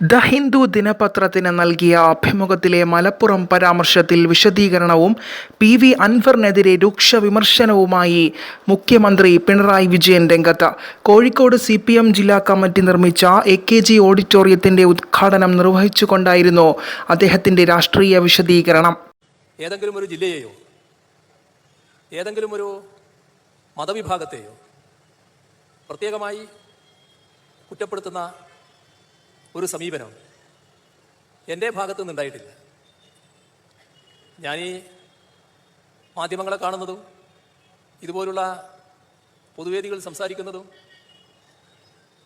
The Hindu ദിനപത്രത്തിന് നൽകിയ അഭിമുഖത്തിലെ മലപ്പുറം പരാമർശത്തിൽ വിശദീകരണവും പി വി അൻവറിനെതിരെ രൂക്ഷ വിമർശനവുമായി മുഖ്യമന്ത്രി പിണറായി വിജയൻ രംഗത്ത്. കോഴിക്കോട് സി പി എം ജില്ലാ കമ്മിറ്റി നിർമ്മിച്ച എ കെ ജി ഓഡിറ്റോറിയത്തിന്റെ ഉദ്ഘാടനം നിർവഹിച്ചുകൊണ്ടായിരുന്നു അദ്ദേഹത്തിന്റെ രാഷ്ട്രീയ വിശദീകരണം. ഏതെങ്കിലും ഒരു ജില്ലയെയോ ഏതെങ്കിലും ഒരു മതവിഭാഗത്തെയോ പ്രത്യേകമായി കുറ്റപ്പെടുത്തുന്ന ഒരു സമീപനം. എന്റെ ഭാഗത്തു നിന്നുണ്ടായിട്ടില്ല. ഞാനീ മാധ്യമങ്ങളെ കാണുന്നതും ഇതുപോലുള്ള പൊതുവേദികളിൽ സംസാരിക്കുന്നതും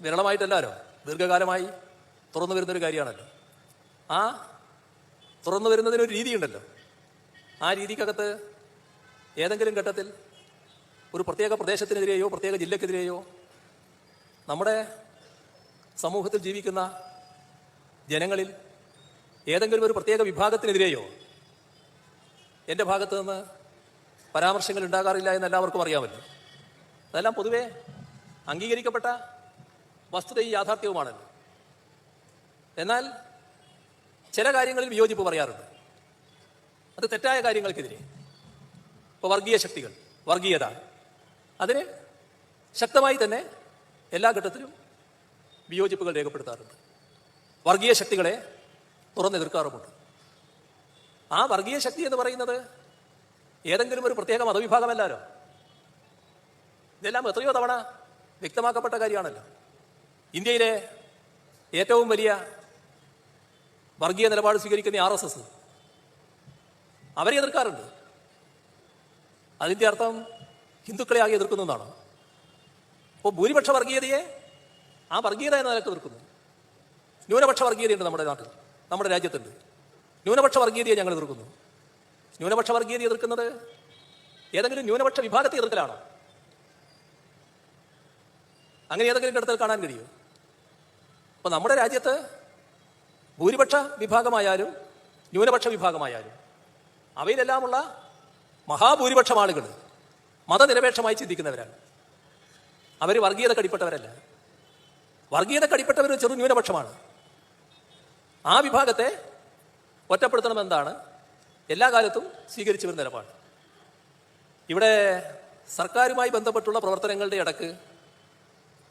വിരളമായിട്ടല്ലാലോ ദീർഘകാലമായി തുറന്നു വരുന്നൊരു കാര്യമാണല്ലോ. ആ തുറന്നു വരുന്നതിനൊരു രീതിയുണ്ടല്ലോ. ആ രീതിക്കകത്ത് ഏതെങ്കിലും ഘട്ടത്തിൽ ഒരു പ്രത്യേക പ്രദേശത്തിനെതിരെയോ പ്രത്യേക ജില്ലക്കെതിരെയോ നമ്മുടെ സമൂഹത്തിൽ ജീവിക്കുന്ന ജനങ്ങളിൽ ഏതെങ്കിലും ഒരു പ്രത്യേക വിഭാഗത്തിനെതിരെയോ എന്റെ ഭാഗത്തു നിന്ന് പരാമർശങ്ങൾ ഉണ്ടാകാറില്ല എന്ന് എല്ലാവർക്കും അറിയാമല്ലോ. അതെല്ലാം പൊതുവെ അംഗീകരിക്കപ്പെട്ട വസ്തുതയും യാഥാർത്ഥ്യവുമാണല്ലോ. എന്നാൽ ചില കാര്യങ്ങളിൽ വിയോജിപ്പ് പറയാറുണ്ട്. അത് തെറ്റായ കാര്യങ്ങൾക്കെതിരെ. ഇപ്പോൾ വർഗീയ ശക്തികൾ വർഗീയത. അതിന് ശക്തമായി തന്നെ എല്ലാ ഘട്ടത്തിലും വിയോജിപ്പുകൾ രേഖപ്പെടുത്താറുണ്ട്. വർഗീയ ശക്തികളെ തുറന്നെതിർക്കാറുമുണ്ട് ആ വർഗീയ ശക്തി എന്ന് പറയുന്നത് ഏതെങ്കിലും ഒരു പ്രത്യേക മതവിഭാഗമല്ലാലോ? ഇതെല്ലാം എത്രയോ തവണ വ്യക്തമാക്കപ്പെട്ട കാര്യമാണല്ലോ. ഇന്ത്യയിലെ ഏറ്റവും വലിയ വർഗീയ നിലപാട് സ്വീകരിക്കുന്ന ആർ എസ് എസ് അവരെ എതിർക്കാറുണ്ട്. അതിന്റെ അർത്ഥം ഹിന്ദുക്കളെ ആകെ എതിർക്കുന്നതാണ് അപ്പോൾ ഭൂരിപക്ഷ വർഗീയതയെ ആ വർഗീയത എന്ന നിലയ്ക്ക് എതിർക്കുന്നു. ന്യൂനപക്ഷ വർഗീയതയുണ്ട് നമ്മുടെ നാട്ടിൽ നമ്മുടെ രാജ്യത്തുണ്ട്. ന്യൂനപക്ഷ വർഗീയതയെ ഞങ്ങൾ എതിർക്കുന്നു. ന്യൂനപക്ഷ വർഗീയത എതിർക്കുന്നത് ഏതെങ്കിലും ന്യൂനപക്ഷ വിഭാഗത്തെ എതിർക്കലാണോ? അങ്ങനെ ഏതെങ്കിലും ഇടത്തിൽ കാണാൻ കഴിയുമോ? അപ്പോൾ നമ്മുടെ രാജ്യത്ത് ഭൂരിപക്ഷ വിഭാഗമായാലും ന്യൂനപക്ഷ വിഭാഗമായാലും അവയിലെല്ലാമുള്ള മഹാഭൂരിപക്ഷം ആളുകൾ മതനിരപേക്ഷമായി ചിന്തിക്കുന്നവരാണ്. അവർ വർഗീയത കടിപ്പെട്ടവരല്ല വർഗീയത കടിപ്പെട്ടവർ ചെറു ന്യൂനപക്ഷമാണ്. ആ വിഭാഗത്തെ ഒറ്റപ്പെടുത്തണമെന്നാണ് എല്ലാ കാലത്തും സ്വീകരിച്ചു വരുന്ന നിലപാട്. ഇവിടെ സർക്കാരുമായി ബന്ധപ്പെട്ടുള്ള പ്രവർത്തനങ്ങളുടെ ഇടയ്ക്ക്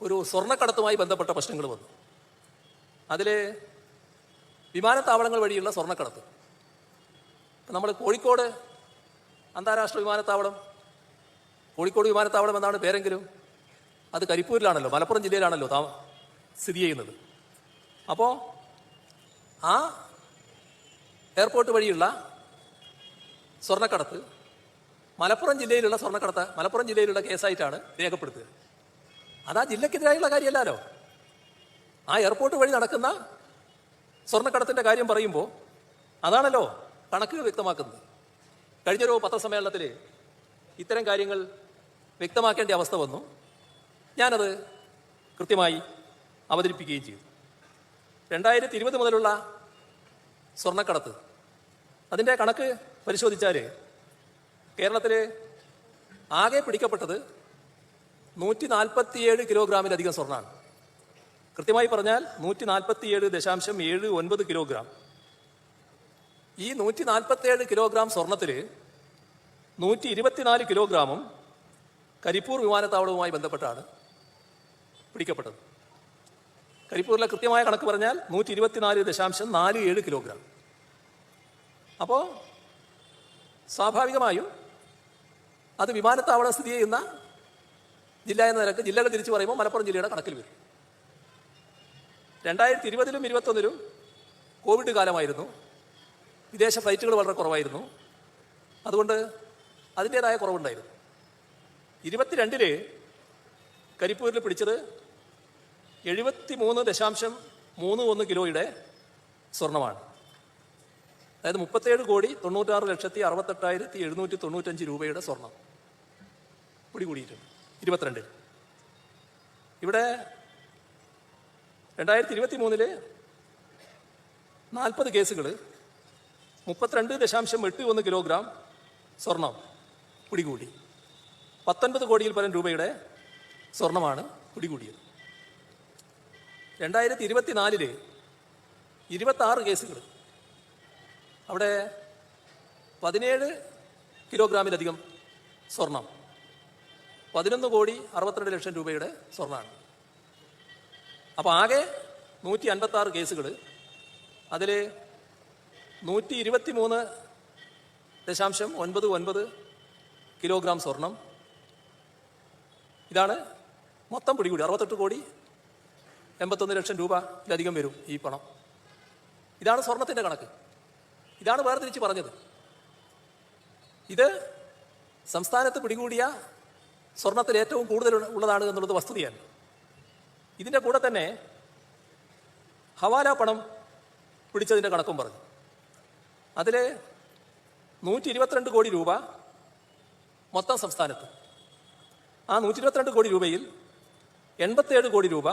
ഒരു സ്വർണക്കടത്തുമായി ബന്ധപ്പെട്ട പ്രശ്നങ്ങൾ വന്നു. അതിൽ വിമാനത്താവളങ്ങൾ വഴിയുള്ള സ്വർണക്കടത്ത്. നമ്മൾ കോഴിക്കോട് അന്താരാഷ്ട്ര വിമാനത്താവളം കോഴിക്കോട് വിമാനത്താവളം എന്നാണ് പേരെങ്കിലും അത് കരിപ്പൂരിലാണല്ലോ മലപ്പുറം ജില്ലയിലാണല്ലോ താ സ്ഥിതി ചെയ്യുന്നത്. അപ്പോൾ ആ? എയർപോർട്ട് വഴിയുള്ള സ്വർണക്കടത്ത്. മലപ്പുറം ജില്ലയിലുള്ള സ്വർണക്കടത്ത് മലപ്പുറം ജില്ലയിലുള്ള കേസായിട്ടാണ് രേഖപ്പെടുത്തുക അത് ആ ജില്ലക്കെതിരായുള്ള കാര്യമല്ലല്ലോ ആ എയർപോർട്ട് വഴി നടക്കുന്ന സ്വർണക്കടത്തിന്റെ കാര്യം പറയുമ്പോൾ അതാണല്ലോ കണക്കുകൾ വ്യക്തമാക്കുന്നത്. കഴിഞ്ഞൊരു പത്രസമ്മേളനത്തിൽ ഇത്തരം കാര്യങ്ങൾ വ്യക്തമാക്കേണ്ട അവസ്ഥ വന്നു. ഞാനത് കൃത്യമായി അവതരിപ്പിക്കുകയും ചെയ്തു. രണ്ടായിരത്തി ഇരുപത് മുതലുള്ള സ്വർണക്കടത്ത്. അതിന്റെ കണക്ക് പരിശോധിച്ചാൽ കേരളത്തിൽ ആകെ പിടിക്കപ്പെട്ടത് നൂറ്റി നാൽപ്പത്തിയേഴ് കിലോഗ്രാമിലധികം സ്വർണമാണ് കൃത്യമായി പറഞ്ഞാൽ നൂറ്റി നാൽപ്പത്തിയേഴ് ദശാംശം ഏഴ് ഒൻപത് കിലോഗ്രാം. ഈ നൂറ്റി നാൽപ്പത്തിയേഴ് കിലോഗ്രാം സ്വർണത്തിൽ നൂറ്റി ഇരുപത്തിനാല് കിലോഗ്രാമും കരിപ്പൂർ വിമാനത്താവളവുമായി ബന്ധപ്പെട്ടാണ് പിടിക്കപ്പെട്ടത്. കരിപ്പൂരിലെ കൃത്യമായ കണക്ക് പറഞ്ഞാൽ നൂറ്റി ഇരുപത്തിനാല് ദശാംശം നാല് ഏഴ് കിലോഗ്രാം. അപ്പോൾ സ്വാഭാവികമായും അത് വിമാനത്താവളം സ്ഥിതി ചെയ്യുന്ന ജില്ല എന്ന നിലയ്ക്ക് ജില്ലകൾ തിരിച്ചു പറയുമ്പോൾ മലപ്പുറം ജില്ലയുടെ കണക്കിൽ വരും. രണ്ടായിരത്തി ഇരുപതിലും ഇരുപത്തൊന്നിലും കോവിഡ് കാലമായിരുന്നു. വിദേശ ഫ്ലൈറ്റുകൾ വളരെ കുറവായിരുന്നു. അതുകൊണ്ട് അതിന്റേതായ കുറവുണ്ടായിരുന്നു. ഇരുപത്തിരണ്ടിൽ കരിപ്പൂരിൽ പിടിച്ചത് എഴുപത്തി മൂന്ന് ദശാംശം മൂന്ന് ഒന്ന് കിലോയുടെ സ്വർണമാണ്. അതായത് മുപ്പത്തേഴ് കോടി തൊണ്ണൂറ്റാറ് ലക്ഷത്തി അറുപത്തെട്ടായിരത്തി എഴുന്നൂറ്റി തൊണ്ണൂറ്റഞ്ച് രൂപയുടെ സ്വർണം. പിടികൂടിയിട്ടുണ്ട് ഇരുപത്തിരണ്ടിൽ ഇവിടെ രണ്ടായിരത്തി ഇരുപത്തി മൂന്നിൽ നാൽപ്പത് കേസുകൾ മുപ്പത്തിരണ്ട് ദശാംശം എട്ട് ഒന്ന് കിലോഗ്രാം സ്വർണം പിടികൂടി. പത്തൊൻപത് കോടിയിൽ പരം രൂപയുടെ സ്വർണമാണ് പിടികൂടിയത്. രണ്ടായിരത്തി ഇരുപത്തിനാലിൽ ഇരുപത്താറ് കേസുകൾ. അവിടെ പതിനേഴ് കിലോഗ്രാമിലധികം സ്വർണം. പതിനൊന്ന് കോടി അറുപത്തിരണ്ട് ലക്ഷം രൂപയുടെ സ്വർണമാണ് അപ്പോൾ ആകെ നൂറ്റി അൻപത്തി ആറ് കേസുകൾ അതിൽ നൂറ്റി ഇരുപത്തി മൂന്ന് ദശാംശം ഒൻപത് ഒൻപത് കിലോഗ്രാം സ്വർണം. ഇതാണ് മൊത്തം പിടികൂടി. അറുപത്തെട്ട് കോടി എൺപത്തൊന്ന് ലക്ഷം രൂപയിലധികം വരും ഈ പണം. ഇതാണ് സ്വർണത്തിന്റെ കണക്ക്. ഇതാണ് വേർതിരിച്ച് പറഞ്ഞത്. ഇത് സംസ്ഥാനത്ത് പിടികൂടിയ സ്വർണത്തിൽ ഏറ്റവും കൂടുതൽ ഉള്ളതാണ് എന്നുള്ളത് വസ്തുതയാണ് ഇതിന്റെ കൂടെ തന്നെ ഹവാല പണം പിടിച്ചതിന്റെ കണക്കും പറഞ്ഞു. അതിൽ നൂറ്റി ഇരുപത്തിരണ്ട് കോടി രൂപ മൊത്തം സംസ്ഥാനത്ത്. ആ നൂറ്റി ഇരുപത്തിരണ്ട് കോടി രൂപയിൽ എൺപത്തേഴ് കോടി രൂപ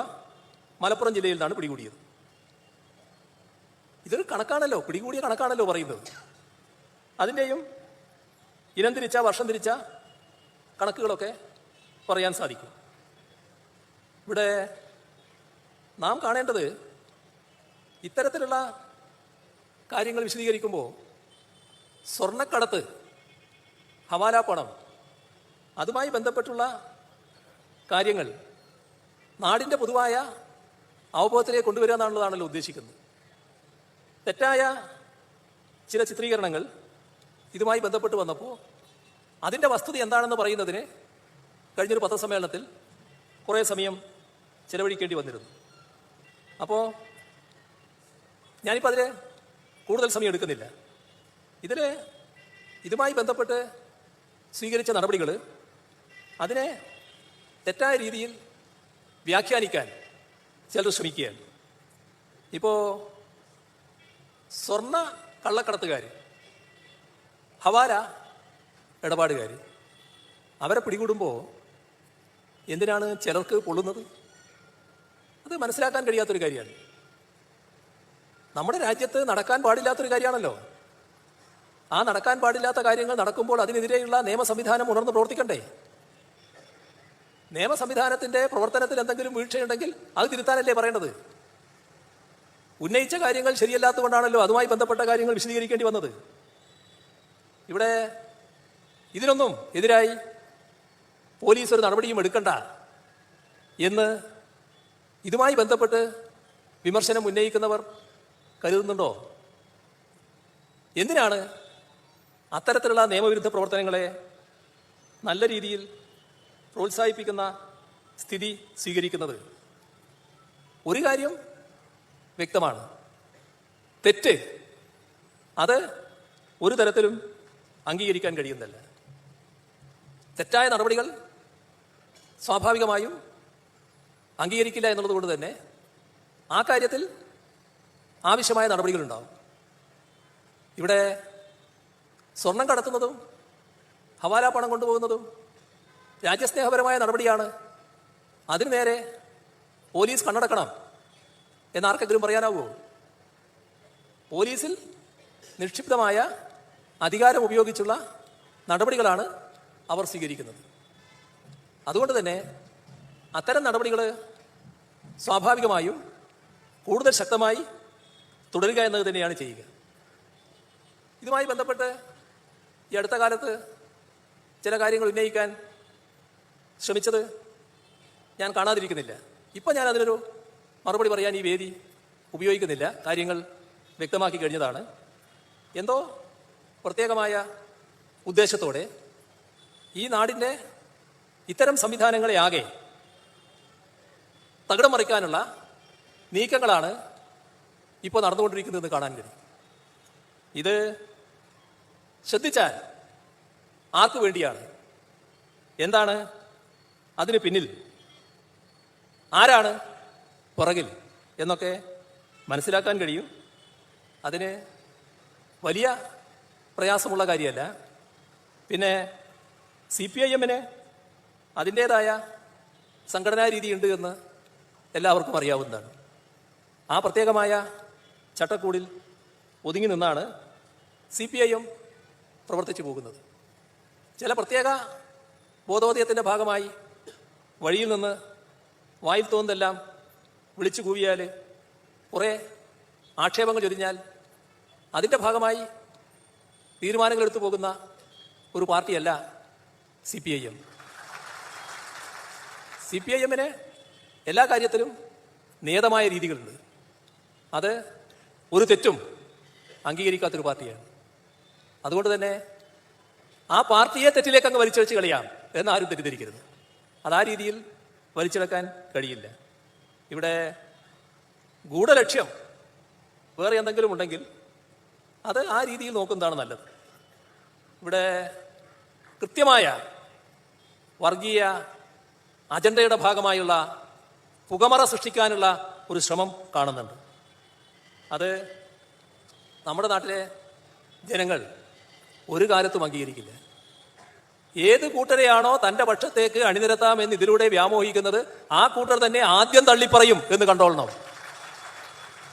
മലപ്പുറം ജില്ലയിൽ നിന്നാണ് പിടികൂടിയത്. ഇതൊരു കണക്കാണല്ലോ. പിടികൂടിയ കണക്കാണല്ലോ പറയുന്നത്. അതിന്റെയും ഇനം തിരിച്ച വർഷം തിരിച്ച കണക്കുകളൊക്കെ പറയാൻ സാധിക്കും. ഇവിടെ നാം കാണേണ്ടത് ഇത്തരത്തിലുള്ള കാര്യങ്ങൾ വിശദീകരിക്കുമ്പോൾ സ്വർണക്കടത്ത് ഹവാല പണം അതുമായി ബന്ധപ്പെട്ടുള്ള കാര്യങ്ങൾ നാടിന്റെ പൊതുവായ അവബോധത്തിലേക്ക് കൊണ്ടുവരിക എന്നുള്ളതാണല്ലോ ഉദ്ദേശിക്കുന്നത്. തെറ്റായ ചില ചിത്രീകരണങ്ങൾ ഇതുമായി ബന്ധപ്പെട്ട് വന്നപ്പോൾ അതിന്റെ വസ്തുത എന്താണെന്ന് പറയുന്നതിന് കഴിഞ്ഞൊരു പത്രസമ്മേളനത്തിൽ കുറേ സമയം ചിലവഴിക്കേണ്ടി വന്നിരുന്നു. അപ്പോൾ ഞാനിപ്പോൾ അതിൽ കൂടുതൽ സമയം എടുക്കുന്നില്ല. ഇതിൽ ഇതുമായി ബന്ധപ്പെട്ട് സ്വീകരിച്ച നടപടികൾ അതിനെ തെറ്റായ രീതിയിൽ വ്യാഖ്യാനിക്കാൻ ചിലർ ശ്രമിക്കുകയാണ് ഇപ്പോൾ സ്വർണ കള്ളക്കടത്തുകാർ ഹവാല ഇടപാടുകാർ അവരെ പിടികൂടുമ്പോൾ എന്തിനാണ് ചിലർക്ക് പൊള്ളുന്നത് അത് മനസ്സിലാക്കാൻ കഴിയാത്തൊരു കാര്യമാണ്. നമ്മുടെ രാജ്യത്ത് നടക്കാൻ പാടില്ലാത്തൊരു കാര്യമാണല്ലോ. ആ നടക്കാൻ പാടില്ലാത്ത കാര്യങ്ങൾ നടക്കുമ്പോൾ അതിനെതിരെയുള്ള നിയമ സംവിധാനം ഉണർന്ന് പ്രവർത്തിക്കണ്ടേ? നിയമ സംവിധാനത്തിന്റെ പ്രവർത്തനത്തിൽ എന്തെങ്കിലും വീഴ്ചയുണ്ടെങ്കിൽ അത് തിരുത്താനല്ലേ പറയേണ്ടത്? ഉന്നയിച്ച കാര്യങ്ങൾ ശരിയല്ലാത്തതുകൊണ്ടാണല്ലോ അതുമായി ബന്ധപ്പെട്ട കാര്യങ്ങൾ വിശദീകരിക്കേണ്ടി വന്നത്. ഇവിടെ ഇതിനൊന്നും എതിരായി പോലീസ് ഒരു നടപടിയും എടുക്കണ്ട എന്ന് ഇതുമായി ബന്ധപ്പെട്ട് വിമർശനം ഉന്നയിക്കുന്നവർ കരുതുന്നുണ്ടോ? എന്തിനാണ് അത്തരത്തിലുള്ള നിയമവിരുദ്ധ പ്രവർത്തനങ്ങളെ നല്ല രീതിയിൽ പ്രോത്സാഹിപ്പിക്കുന്ന സ്ഥിതി സ്വീകരിക്കുന്നത്. ഒരു കാര്യം വ്യക്തമാണ്. തെറ്റ് അത് ഒരു തരത്തിലും അംഗീകരിക്കാൻ കഴിയുന്നില്ല തെറ്റായ നടപടികൾ സ്വാഭാവികമായും അംഗീകരിക്കില്ല എന്നുള്ളത് കൊണ്ട് തന്നെ ആ കാര്യത്തിൽ ആവശ്യമായ നടപടികളുണ്ടാവും ഇവിടെ സ്വർണം കടത്തുന്നതും ഹവാല പണം കൊണ്ടുപോകുന്നതും രാജ്യസ്നേഹപരമായ നടപടിയാണ്. അതിനു നേരെ പോലീസ് കണ്ണടക്കണം എന്നാർക്കെങ്കിലും പറയാനാവുമോ പോലീസിൽ നിക്ഷിപ്തമായ അധികാരം ഉപയോഗിച്ചുള്ള നടപടികളാണ് അവർ സ്വീകരിക്കുന്നത്. അതുകൊണ്ട് തന്നെ അത്തരം നടപടികൾ സ്വാഭാവികമായും കൂടുതൽ ശക്തമായി തുടരുക എന്നത് തന്നെയാണ് ചെയ്യുക. ഇതുമായി ബന്ധപ്പെട്ട് ഈ അടുത്ത കാലത്ത് ചില കാര്യങ്ങൾ ഉന്നയിക്കാൻ ശ്രമിച്ചത് ഞാൻ കാണാതിരിക്കുന്നില്ല. ഇപ്പം ഞാൻ അതിനൊരു മറുപടി പറയാൻ ഈ വേദി ഉപയോഗിക്കുന്നില്ല. കാര്യങ്ങൾ വ്യക്തമാക്കി കഴിഞ്ഞതാണ്. എന്തോ പ്രത്യേകമായ ഉദ്ദേശത്തോടെ ഈ നാടിന്റെ ഇത്തരം സംവിധാനങ്ങളെ ആകെ തകിടം മറിക്കാനുള്ള നീക്കങ്ങളാണ് ഇപ്പോൾ നടന്നുകൊണ്ടിരിക്കുന്നതെന്ന് കാണാൻ കഴിയും. ഇത് ശ്രദ്ധിച്ചാൽ ആർക്കു വേണ്ടിയാണ്? എന്താണ് അതിന് പിന്നിൽ ആരാണ് പുറകിൽ എന്നൊക്കെ മനസ്സിലാക്കാൻ കഴിയും. അതിന് വലിയ പ്രയാസമുള്ള കാര്യമല്ല. പിന്നെ സി പി ഐ എമ്മിന് അതിന്റേതായ സംഘടനാ രീതിയുണ്ട് എന്ന് എല്ലാവർക്കും അറിയാവുന്നതാണ്. ആ പ്രത്യേകമായ ചട്ടക്കൂടിൽ ഒതുങ്ങി നിന്നാണ് സി പി ഐ എം പ്രവർത്തിച്ചു പോകുന്നത്. ചില പ്രത്യേക ബോധോദയത്തിന്റെ ഭാഗമായി വഴിയിൽ നിന്ന് വായിൽ തോന്നെല്ലാം വിളിച്ചു കൂവിയാൽ കുറേ ആക്ഷേപങ്ങൾ ചൊരിഞ്ഞാൽ അതിന്റെ ഭാഗമായി തീരുമാനങ്ങൾ എടുത്തു പോകുന്ന ഒരു പാർട്ടിയല്ല C P I M. C P I എമ്മിന് എല്ലാ കാര്യത്തിലും നിയതമായ രീതികളുണ്ട്. അത് ഒരു തെറ്റും അംഗീകരിക്കാത്തൊരു പാർട്ടിയാണ്. അതുകൊണ്ട് തന്നെ ആ പാർട്ടിയെ തെറ്റിലേക്ക് അങ്ങ് വലിച്ചഴിച്ച് കളിയാം എന്നാരും തെറ്റിദ്ധരിക്കരുത്. അത് ആ രീതിയിൽ വലിച്ചെടുക്കാൻ കഴിയില്ല. ഇവിടെ ഗൂഢലക്ഷ്യം വേറെ എന്തെങ്കിലും ഉണ്ടെങ്കിൽ അത് ആ രീതിയിൽ നോക്കുന്നതാണ് നല്ലത്. ഇവിടെ കൃത്യമായ വർഗീയ അജണ്ടയുടെ ഭാഗമായുള്ള പുകമറ സൃഷ്ടിക്കാനുള്ള ഒരു ശ്രമം കാണുന്നുണ്ട്. അത് നമ്മുടെ നാട്ടിലെ ജനങ്ങൾ ഒരു കാലത്തും അംഗീകരിക്കില്ല. ഏത് കൂട്ടരെയാണോ തന്റെ പക്ഷത്തേക്ക് അണിനിരത്താം എന്ന് ഇതിലൂടെ വ്യാമോഹിക്കുന്നത് ആ കൂട്ടർ തന്നെ ആദ്യം തള്ളിപ്പറയും എന്ന് കണ്ടോളണം.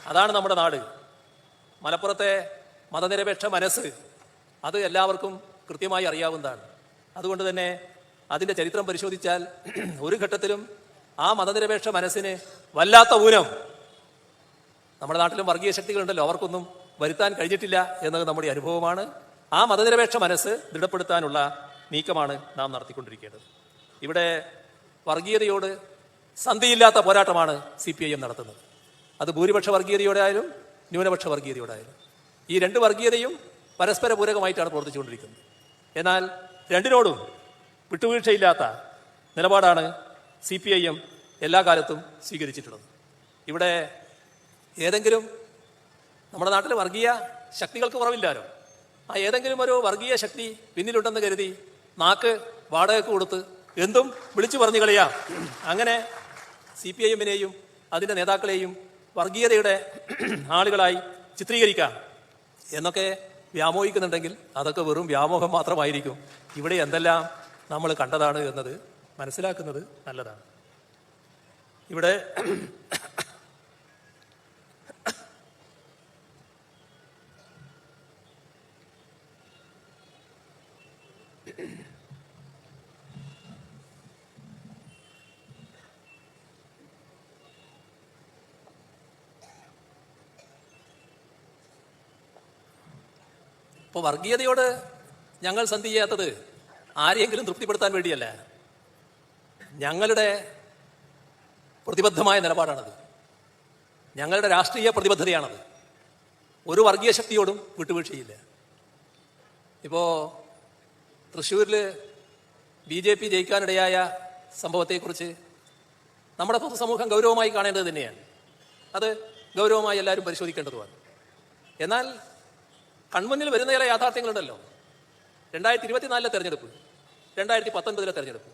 അതാണ് നമ്മുടെ നാട്. മലപ്പുറത്തെ മതനിരപേക്ഷ മനസ്സ് അത് എല്ലാവർക്കും കൃത്യമായി അറിയാവുന്നതാണ്. അതുകൊണ്ട് തന്നെ അതിന്റെ ചരിത്രം പരിശോധിച്ചാൽ ഒരു ഘട്ടത്തിലും ആ മതനിരപേക്ഷ മനസ്സിന് വല്ലാത്ത ഊനം നമ്മുടെ നാട്ടിലും വർഗീയ ശക്തികളുണ്ടല്ലോ അവർക്കൊന്നും വരുത്താൻ കഴിഞ്ഞിട്ടില്ല എന്നത് നമ്മുടെ അനുഭവമാണ്. ആ മതനിരപേക്ഷ മനസ്സ് ദൃഢപ്പെടുത്താനുള്ള നീക്കമാണ് നാം നടത്തിക്കൊണ്ടിരിക്കേണ്ടത്. ഇവിടെ വർഗീയതയോട് സന്ധിയില്ലാത്ത പോരാട്ടമാണ് സി പി ഐ എം നടത്തുന്നത്. അത് ഭൂരിപക്ഷ വർഗീയതയോടെ ആയാലും ന്യൂനപക്ഷ വർഗീയതയോടെ ആയാലും. ഈ രണ്ട് വർഗീയതയും പരസ്പര പൂരകമായിട്ടാണ് പ്രവർത്തിച്ചുകൊണ്ടിരിക്കുന്നത്. എന്നാൽ രണ്ടിനോടും വിട്ടുവീഴ്ചയില്ലാത്ത നിലപാടാണ് സി പി ഐ എം എല്ലാ കാലത്തും സ്വീകരിച്ചിട്ടുള്ളത്. ഇവിടെ ഏതെങ്കിലും നമ്മുടെ നാട്ടിൽ വർഗീയ ശക്തികൾക്ക് കുറവില്ലാലോ? ആ ഏതെങ്കിലും ഒരു വർഗീയ ശക്തി പിന്നിലുണ്ടെന്ന് കരുതി നാക്ക് വാടകയ്ക്ക് കൊടുത്ത് എന്തും വിളിച്ചു പറഞ്ഞു കളിയാ. അങ്ങനെ സി പി ഐ എമ്മിനെയും അതിന്റെ നേതാക്കളെയും വർഗീയതയുടെ ആളുകളായി ചിത്രീകരിക്കാം. എന്നൊക്കെ വ്യാമോഹിക്കുന്നുണ്ടെങ്കിൽ അതൊക്കെ വെറും വ്യാമോഹം മാത്രമായിരിക്കും. ഇവിടെ എന്തെല്ലാം നമ്മൾ കണ്ടതാണ് എന്നത് മനസ്സിലാക്കുന്നത് നല്ലതാണ്. ഇവിടെ ഇപ്പോൾ വർഗീയതയോട് ഞങ്ങൾ സന്ധി ചെയ്യാത്തത് ആരെയെങ്കിലും തൃപ്തിപ്പെടുത്താൻ വേണ്ടിയല്ല. ഞങ്ങളുടെ പ്രതിബദ്ധമായ നിലപാടാണത്. ഞങ്ങളുടെ രാഷ്ട്രീയ പ്രതിബദ്ധതയാണത്. ഒരു വർഗീയ ശക്തിയോടും വിട്ടുവീഴ്ചയില്ല. ഇപ്പോൾ തൃശ്ശൂരിൽ ബി ജെ പി ജയിക്കാനിടയായ സംഭവത്തെക്കുറിച്ച് നമ്മുടെ പൊതുസമൂഹം ഗൗരവമായി കാണേണ്ടത് തന്നെയാണ്. അത് ഗൗരവമായി എല്ലാവരും പരിശോധിക്കേണ്ടതുമാണ്. എന്നാൽ കൺമുന്നിൽ വരുന്ന ചില യാഥാർത്ഥ്യങ്ങളുണ്ടല്ലോ. രണ്ടായിരത്തി ഇരുപത്തിനാലിലെ തെരഞ്ഞെടുപ്പ് രണ്ടായിരത്തി പത്തൊൻപതിലെ തെരഞ്ഞെടുപ്പ്.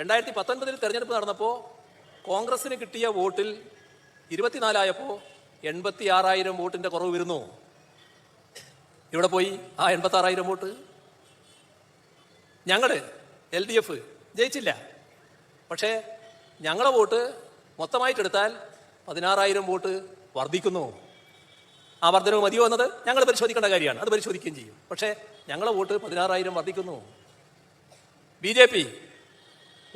രണ്ടായിരത്തി പത്തൊൻപതിൽ തെരഞ്ഞെടുപ്പ് നടന്നപ്പോൾ കോൺഗ്രസിന് കിട്ടിയ വോട്ടിൽ ഇരുപത്തിനാലായപ്പോൾ എൺപത്തി ആറായിരം വോട്ടിന്റെ കുറവ് വരുന്നു. ഇവിടെ പോയി ആ എൺപത്തി ആറായിരം വോട്ട്. ഞങ്ങൾ എൽ ഡി എഫ് ജയിച്ചില്ല. പക്ഷേ ഞങ്ങളെ വോട്ട് മൊത്തമായിട്ടെടുത്താൽ പതിനാറായിരം വോട്ട് വർദ്ധിക്കുന്നു. ആ വർധനവ് മതിയോ എന്നത് ഞങ്ങൾ പരിശോധിക്കേണ്ട കാര്യമാണ്. അത് പരിശോധിക്കുകയും ചെയ്യും. പക്ഷേ ഞങ്ങളെ വോട്ട് പതിനാറായിരം വർദ്ധിക്കുന്നു. ബി ജെ പി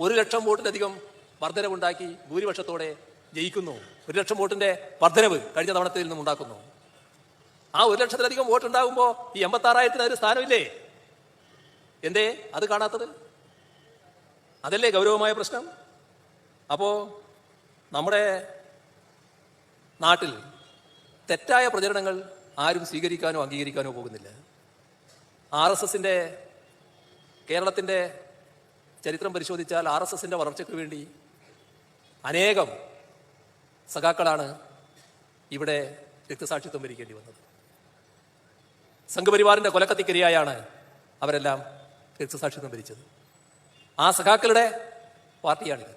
ഒരു ലക്ഷം വോട്ടിലധികം വർധനവുണ്ടാക്കി ഭൂരിപക്ഷത്തോടെ ജയിക്കുന്നു. ഒരു ലക്ഷം വോട്ടിന്റെ വർധനവ് കഴിഞ്ഞ തവണത്തിൽ നിന്നും ഉണ്ടാക്കുന്നു. ആ ഒരു ലക്ഷത്തിലധികം വോട്ട് ഉണ്ടാകുമ്പോൾ ഈ എൺപത്തി ആറായിരത്തിന് ഒരു സ്ഥാനമില്ലേ? എന്തേ? അത് കാണാത്തത്? അതല്ലേ ഗൗരവമായ പ്രശ്നം? അപ്പോ നമ്മുടെ നാട്ടിൽ തെറ്റായ പ്രചരണങ്ങൾ ആരും സ്വീകരിക്കാനോ അംഗീകരിക്കാനോ പോകുന്നില്ല. ആർ എസ് എസിന്റെ കേരളത്തിന്റെ ചരിത്രം പരിശോധിച്ചാൽ ആർ എസ് എസിന്റെ വളർച്ചയ്ക്ക് വേണ്ടി അനേകം സഖാക്കളാണ് ഇവിടെ രക്തസാക്ഷിത്വം വരിക്കേണ്ടി വന്നത്. സംഘപരിവാറിന്റെ കൊലക്കത്തിക്കിരയായാണ് അവരെല്ലാം രക്തസാക്ഷിത്വം ഭരിച്ചത് ആ സഖാക്കളുടെ പാർട്ടിയാണിത്.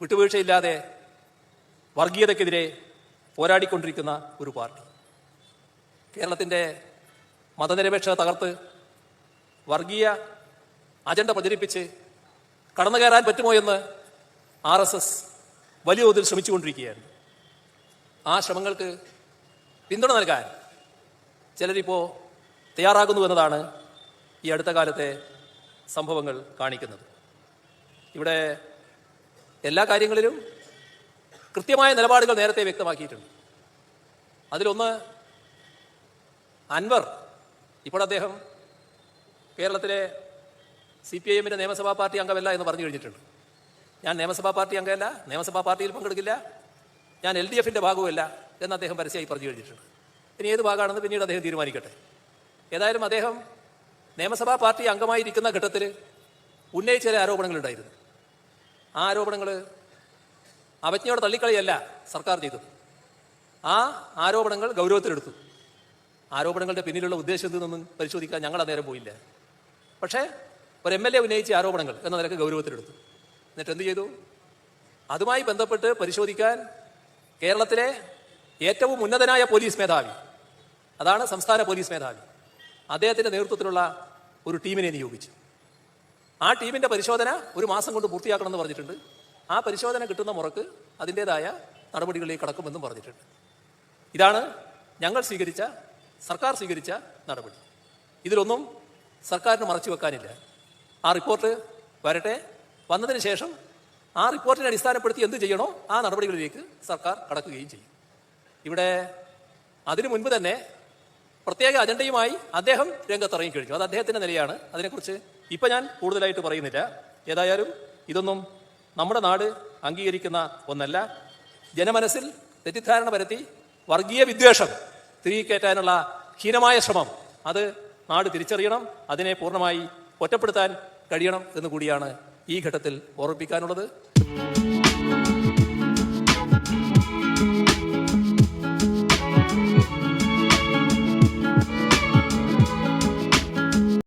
വിട്ടുവീഴ്ചയില്ലാതെ വർഗീയതയ്ക്കെതിരെ പോരാടിക്കൊണ്ടിരിക്കുന്ന ഒരു പാർട്ടി. കേരളത്തിന്റെ മതനിരപേക്ഷത തകർത്ത് വർഗീയ അജണ്ട പ്രചരിപ്പിച്ച് കടന്നു കയറാൻ പറ്റുമോ എന്ന് ആർ എസ് എസ് വലിയ തോതിൽ ശ്രമിച്ചുകൊണ്ടിരിക്കുകയാണ്. ആ ശ്രമങ്ങൾക്ക് പിന്തുണ നൽകാൻ ചിലരിപ്പോൾ തയ്യാറാകുന്നു എന്നതാണ് ഈ അടുത്ത കാലത്തെ സംഭവങ്ങൾ കാണിക്കുന്നത്. ഇവിടെ എല്ലാ കാര്യങ്ങളിലും കൃത്യമായ നിലപാടുകൾ നേരത്തെ വ്യക്തമാക്കിയിട്ടുണ്ട്. അതിലൊന്ന് അൻവർ ഇപ്പോൾ അദ്ദേഹം കേരളത്തിലെ സി പി ഐ എമ്മിന്റെ നിയമസഭാ പാർട്ടി അംഗമല്ല എന്ന് പറഞ്ഞു കഴിഞ്ഞിട്ടുണ്ട്. ഞാൻ നിയമസഭാ പാർട്ടി അംഗമല്ല നിയമസഭാ പാർട്ടിയിൽ പങ്കെടുക്കില്ല ഞാൻ എൽ ഡി എഫിന്റെ ഭാഗവുമല്ല എന്ന് അദ്ദേഹം പരസ്യമായി പറഞ്ഞു കഴിഞ്ഞിട്ടുണ്ട്. ഇനി ഏത് ഭാഗമാണെന്ന് പിന്നീട് അദ്ദേഹം തീരുമാനിക്കട്ടെ. ഏതായാലും അദ്ദേഹം നിയമസഭാ പാർട്ടി അംഗമായിരിക്കുന്ന ഘട്ടത്തിൽ ഉന്നയിച്ച ചില ആരോപണങ്ങളുണ്ടായിരുന്നു. ആ ആരോപണങ്ങൾ അവജ്ഞയോടെ തള്ളിക്കളിയല്ല സർക്കാർ ചെയ്തത് ആ ആരോപണങ്ങൾ ഗൗരവത്തിലെടുത്തു. ആരോപണങ്ങളുടെ പിന്നിലുള്ള ഉദ്ദേശം ഇതൊന്നും പരിശോധിക്കാൻ ഞങ്ങൾ അന്നേരം പോയില്ല. പക്ഷേ ഒരു എം എൽ എ ഉന്നയിച്ച ആരോപണങ്ങൾ എന്ന നിലയ്ക്ക് ഗൗരവത്തിലെടുത്തു. എന്നിട്ട് എന്ത് ചെയ്തു? അതുമായി ബന്ധപ്പെട്ട് പരിശോധിക്കാൻ കേരളത്തിലെ ഏറ്റവും ഉന്നതനായ പോലീസ് മേധാവി അതാണ് സംസ്ഥാന പോലീസ് മേധാവി അദ്ദേഹത്തിന്റെ നേതൃത്വത്തിലുള്ള ഒരു ടീമിനെ നിയോഗിച്ചു. ആ ടീമിന്റെ പരിശോധന ഒരു മാസം കൊണ്ട് പൂർത്തിയാക്കണമെന്ന് പറഞ്ഞിട്ടുണ്ട്. ആ പരിശോധന കിട്ടുന്ന മുറക്ക് അതിന്റെതായ നടപടികളിലേക്ക് കടക്കുമെന്നും പറഞ്ഞിട്ടുണ്ട്. ഇതാണ് ഞങ്ങൾ സ്വീകരിച്ച സർക്കാർ സ്വീകരിച്ച നടപടി. ഇതിലൊന്നും സർക്കാരിന് മറച്ചു വെക്കാനില്ല. ആ റിപ്പോർട്ട് വരട്ടെ. വന്നതിന് ശേഷം ആ റിപ്പോർട്ടിനെ അടിസ്ഥാനപ്പെടുത്തി എന്ത് ചെയ്യണോ ആ നടപടികളിലേക്ക് സർക്കാർ കടക്കുകയും ചെയ്യും. ഇവിടെ അതിനു മുൻപ് തന്നെ പ്രത്യേക അജണ്ടയുമായി അദ്ദേഹം രംഗത്തിറങ്ങി കഴിഞ്ഞു. അത് അദ്ദേഹത്തിന്റെ നിലയാണ്. അതിനെക്കുറിച്ച് ഇപ്പം ഞാൻ കൂടുതലായിട്ട് പറയുന്നില്ല. ഏതായാലും ഇതൊന്നും നമ്മുടെ നാട് അംഗീകരിക്കുന്ന ഒന്നല്ല. ജനമനസ്സിൽ തെറ്റിദ്ധാരണ പരത്തി വർഗീയ വിദ്വേഷം തിരികെ കയറ്റാനുള്ള ഹീനമായ ശ്രമം. അത് നാട് തിരിച്ചറിയണം അതിനെ പൂർണമായി ഒറ്റപ്പെടുത്താൻ കഴിയണം എന്ന് കൂടിയാണ് ഈ ഘട്ടത്തിൽ ഓർമ്മിപ്പിക്കാനുള്ളത്.